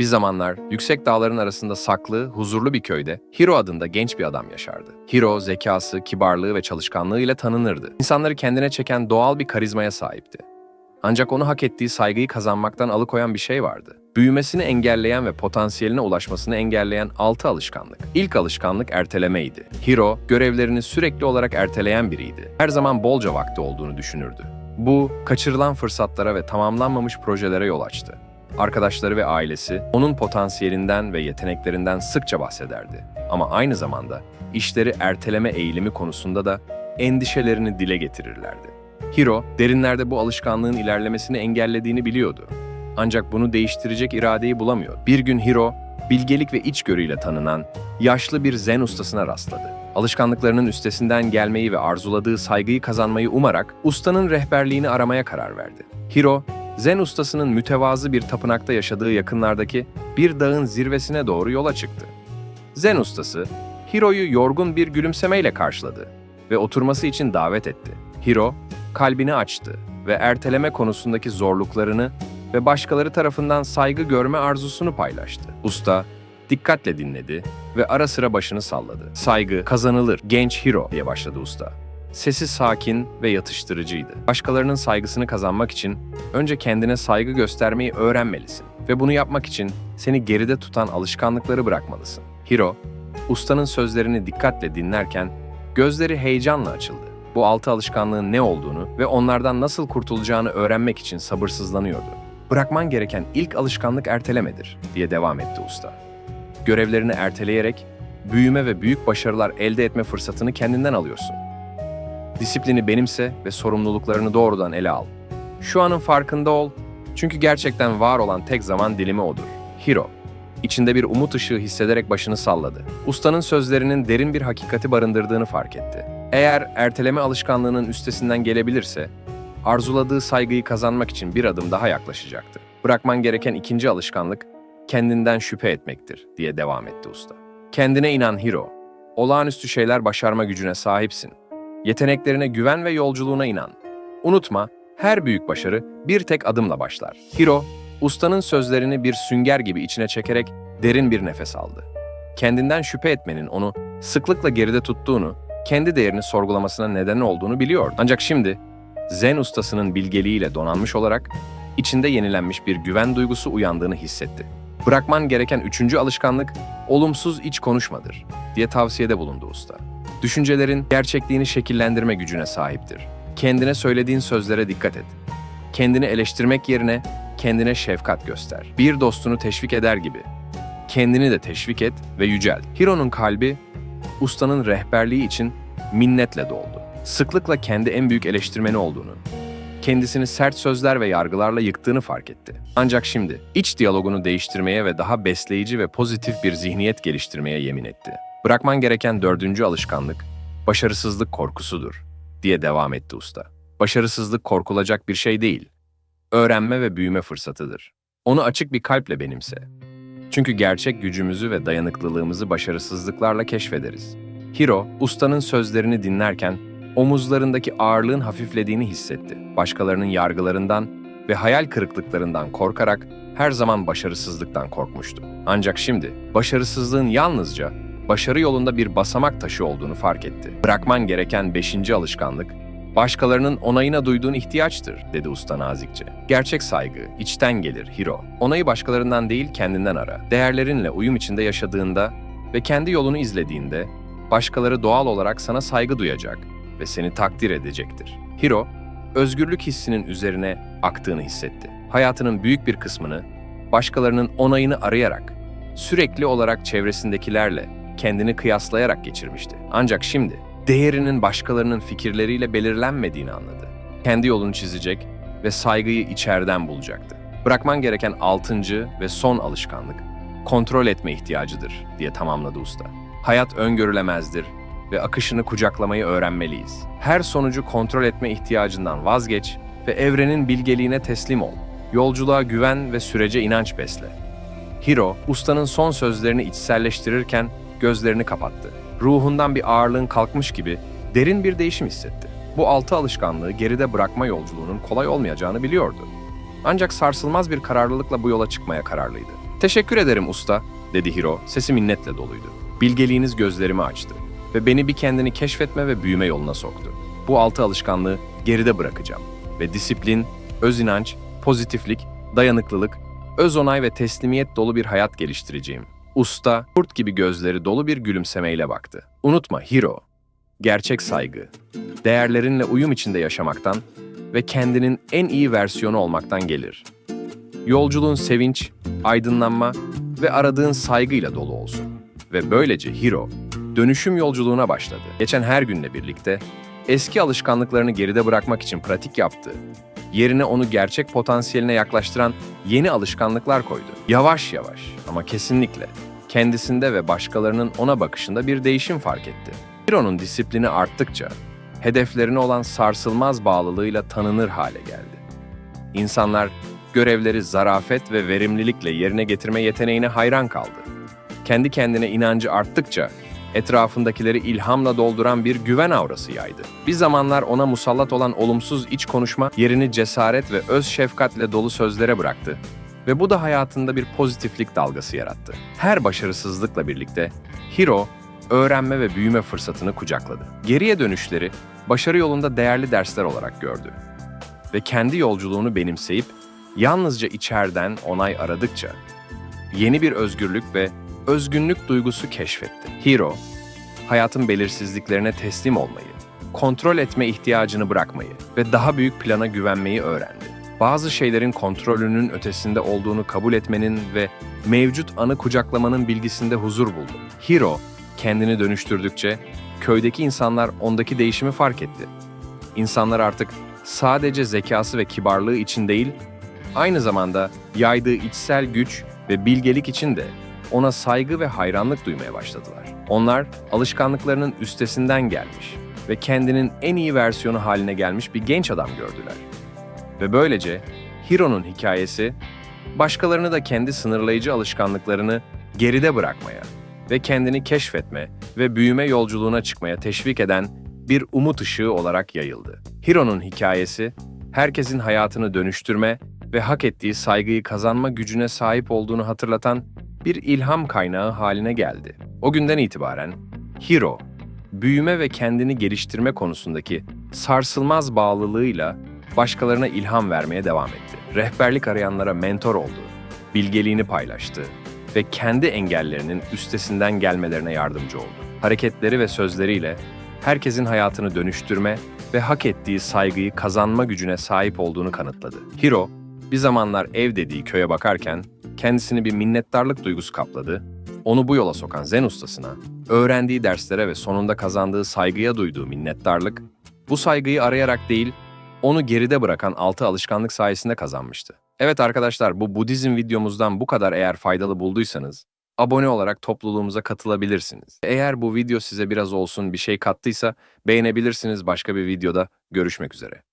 Bir zamanlar yüksek dağların arasında saklı, huzurlu bir köyde Hiro adında genç bir adam yaşardı. Hiro zekası, kibarlığı ve çalışkanlığı ile tanınırdı. İnsanları kendine çeken doğal bir karizmaya sahipti. Ancak onu hak ettiği saygıyı kazanmaktan alıkoyan bir şey vardı. Büyümesini engelleyen ve potansiyeline ulaşmasını engelleyen altı alışkanlık. İlk alışkanlık ertelemeydi. Hiro, görevlerini sürekli olarak erteleyen biriydi. Her zaman bolca vakti olduğunu düşünürdü. Bu, kaçırılan fırsatlara ve tamamlanmamış projelere yol açtı. Arkadaşları ve ailesi onun potansiyelinden ve yeteneklerinden sıkça bahsederdi. Ama aynı zamanda işleri erteleme eğilimi konusunda da endişelerini dile getirirlerdi. Hiro, derinlerde bu alışkanlığın ilerlemesini engellediğini biliyordu. Ancak bunu değiştirecek iradeyi bulamıyor. Bir gün Hiro, bilgelik ve içgörüyle tanınan yaşlı bir zen ustasına rastladı. Alışkanlıklarının üstesinden gelmeyi ve arzuladığı saygıyı kazanmayı umarak ustanın rehberliğini aramaya karar verdi. Hiro, zen ustasının mütevazı bir tapınakta yaşadığı yakınlardaki bir dağın zirvesine doğru yola çıktı. Zen ustası, Hiro'yu yorgun bir gülümsemeyle karşıladı ve oturması için davet etti. Hiro, kalbini açtı ve erteleme konusundaki zorluklarını ve başkaları tarafından saygı görme arzusunu paylaştı. Usta dikkatle dinledi ve ara sıra başını salladı. Saygı kazanılır genç Hiro diye başladı usta. Sesi sakin ve yatıştırıcıydı. Başkalarının saygısını kazanmak için önce kendine saygı göstermeyi öğrenmelisin ve bunu yapmak için seni geride tutan alışkanlıkları bırakmalısın. Hiro, ustanın sözlerini dikkatle dinlerken gözleri heyecanla açıldı. Bu altı alışkanlığın ne olduğunu ve onlardan nasıl kurtulacağını öğrenmek için sabırsızlanıyordu. Bırakman gereken ilk alışkanlık ertelemedir, diye devam etti usta. Görevlerini erteleyerek büyüme ve büyük başarılar elde etme fırsatını kendinden alıyorsun. Disiplini benimse ve sorumluluklarını doğrudan ele al. Şu anın farkında ol, çünkü gerçekten var olan tek zaman dilimi odur. Hiro, içinde bir umut ışığı hissederek başını salladı. Ustanın sözlerinin derin bir hakikati barındırdığını fark etti. Eğer erteleme alışkanlığının üstesinden gelebilirse, arzuladığı saygıyı kazanmak için bir adım daha yaklaşacaktı. Bırakman gereken ikinci alışkanlık, kendinden şüphe etmektir, diye devam etti usta. Kendine inan Hiro. Olağanüstü şeyler başarma gücüne sahipsin. Yeteneklerine güven ve yolculuğuna inan. Unutma, her büyük başarı bir tek adımla başlar. Hiro, ustanın sözlerini bir sünger gibi içine çekerek derin bir nefes aldı. Kendinden şüphe etmenin onu sıklıkla geride tuttuğunu, kendi değerini sorgulamasına neden olduğunu biliyordu. Ancak şimdi Zen ustasının bilgeliğiyle donanmış olarak içinde yenilenmiş bir güven duygusu uyandığını hissetti. Bırakman gereken üçüncü alışkanlık olumsuz iç konuşmadır diye tavsiyede bulundu usta. Düşüncelerin gerçekliğini şekillendirme gücüne sahiptir. Kendine söylediğin sözlere dikkat et. Kendini eleştirmek yerine kendine şefkat göster. Bir dostunu teşvik eder gibi. Kendini de teşvik et ve yücelt. Hiro'nun kalbi ustanın rehberliği için minnetle doldu. Sıklıkla kendi en büyük eleştirmeni olduğunu, kendisini sert sözler ve yargılarla yıktığını fark etti. Ancak şimdi iç diyalogunu değiştirmeye ve daha besleyici ve pozitif bir zihniyet geliştirmeye yemin etti. Bırakman gereken dördüncü alışkanlık, başarısızlık korkusudur, diye devam etti usta. Başarısızlık korkulacak bir şey değil, öğrenme ve büyüme fırsatıdır. Onu açık bir kalple benimse. Çünkü gerçek gücümüzü ve dayanıklılığımızı başarısızlıklarla keşfederiz. Hiro, ustanın sözlerini dinlerken omuzlarındaki ağırlığın hafiflediğini hissetti. Başkalarının yargılarından ve hayal kırıklıklarından korkarak her zaman başarısızlıktan korkmuştu. Ancak şimdi başarısızlığın yalnızca başarı yolunda bir basamak taşı olduğunu fark etti. Bırakman gereken beşinci alışkanlık, başkalarının onayına duyduğun ihtiyaçtır, dedi usta nazikçe. Gerçek saygı içten gelir Hiro. Onayı başkalarından değil kendinden ara. Değerlerinle uyum içinde yaşadığında ve kendi yolunu izlediğinde başkaları doğal olarak sana saygı duyacak ve seni takdir edecektir. Hiro, özgürlük hissinin üzerine aktığını hissetti. Hayatının büyük bir kısmını başkalarının onayını arayarak, sürekli olarak çevresindekilerle kendini kıyaslayarak geçirmişti. Ancak şimdi değerinin başkalarının fikirleriyle belirlenmediğini anladı. Kendi yolunu çizecek ve saygıyı içeriden bulacaktı. Bırakman gereken altıncı ve son alışkanlık, kontrol etme ihtiyacıdır diye tamamladı usta. Hayat öngörülemezdir ve akışını kucaklamayı öğrenmeliyiz. Her sonucu kontrol etme ihtiyacından vazgeç ve evrenin bilgeliğine teslim ol. Yolculuğa güven ve sürece inanç besle. Hiro, ustanın son sözlerini içselleştirirken gözlerini kapattı. Ruhundan bir ağırlığın kalkmış gibi derin bir değişim hissetti. Bu altı alışkanlığı geride bırakma yolculuğunun kolay olmayacağını biliyordu. Ancak sarsılmaz bir kararlılıkla bu yola çıkmaya kararlıydı. Teşekkür ederim usta, dedi Hiro, sesi minnetle doluydu. Bilgeliğiniz gözlerimi açtı ve beni bir kendini keşfetme ve büyüme yoluna soktu. Bu altı alışkanlığı geride bırakacağım ve disiplin, öz inanç, pozitiflik, dayanıklılık, öz onay ve teslimiyet dolu bir hayat geliştireceğim. Usta, kurt gibi gözleri dolu bir gülümsemeyle baktı. Unutma Hiro, gerçek saygı, değerlerinle uyum içinde yaşamaktan ve kendinin en iyi versiyonu olmaktan gelir. Yolculuğun sevinç, aydınlanma ve aradığın saygıyla dolu olsun. Ve böylece Hiro, dönüşüm yolculuğuna başladı. Geçen her günle birlikte eski alışkanlıklarını geride bırakmak için pratik yaptı. Yerine onu gerçek potansiyeline yaklaştıran yeni alışkanlıklar koydu. Yavaş yavaş ama kesinlikle kendisinde ve başkalarının ona bakışında bir değişim fark etti. Hiro'nun disiplini arttıkça hedeflerine olan sarsılmaz bağlılığıyla tanınır hale geldi. İnsanlar görevleri zarafet ve verimlilikle yerine getirme yeteneğine hayran kaldı. Kendi kendine inancı arttıkça etrafındakileri ilhamla dolduran bir güven aurası yaydı. Bir zamanlar ona musallat olan olumsuz iç konuşma yerini cesaret ve öz şefkatle dolu sözlere bıraktı ve bu da hayatında bir pozitiflik dalgası yarattı. Her başarısızlıkla birlikte Hiro öğrenme ve büyüme fırsatını kucakladı. Geriye dönüşleri başarı yolunda değerli dersler olarak gördü ve kendi yolculuğunu benimseyip yalnızca içeriden onay aradıkça yeni bir özgürlük ve özgünlük duygusu keşfetti. Hero, hayatın belirsizliklerine teslim olmayı, kontrol etme ihtiyacını bırakmayı ve daha büyük plana güvenmeyi öğrendi. Bazı şeylerin kontrolünün ötesinde olduğunu kabul etmenin ve mevcut anı kucaklamanın bilgisinde huzur buldu. Hero, kendini dönüştürdükçe köydeki insanlar ondaki değişimi fark etti. İnsanlar artık sadece zekası ve kibarlığı için değil, aynı zamanda yaydığı içsel güç ve bilgelik için de ona saygı ve hayranlık duymaya başladılar. Onlar alışkanlıklarının üstesinden gelmiş ve kendinin en iyi versiyonu haline gelmiş bir genç adam gördüler. Ve böylece Hiro'nun hikayesi başkalarını da kendi sınırlayıcı alışkanlıklarını geride bırakmaya ve kendini keşfetme ve büyüme yolculuğuna çıkmaya teşvik eden bir umut ışığı olarak yayıldı. Hiro'nun hikayesi herkesin hayatını dönüştürme ve hak ettiği saygıyı kazanma gücüne sahip olduğunu hatırlatan bir ilham kaynağı haline geldi. O günden itibaren Hiro, büyüme ve kendini geliştirme konusundaki sarsılmaz bağlılığıyla başkalarına ilham vermeye devam etti. Rehberlik arayanlara mentor oldu, bilgeliğini paylaştı ve kendi engellerinin üstesinden gelmelerine yardımcı oldu. Hareketleri ve sözleriyle herkesin hayatını dönüştürme ve hak ettiği saygıyı kazanma gücüne sahip olduğunu kanıtladı. Hiro, bir zamanlar ev dediği köye bakarken kendisini bir minnettarlık duygusu kapladı. Onu bu yola sokan Zen ustasına, öğrendiği derslere ve sonunda kazandığı saygıya duyduğu minnettarlık, bu saygıyı arayarak değil, onu geride bırakan altı alışkanlık sayesinde kazanmıştı. Evet arkadaşlar bu Budizm videomuzdan bu kadar eğer faydalı bulduysanız, abone olarak topluluğumuza katılabilirsiniz. Eğer bu video size biraz olsun bir şey kattıysa beğenebilirsiniz başka bir videoda görüşmek üzere.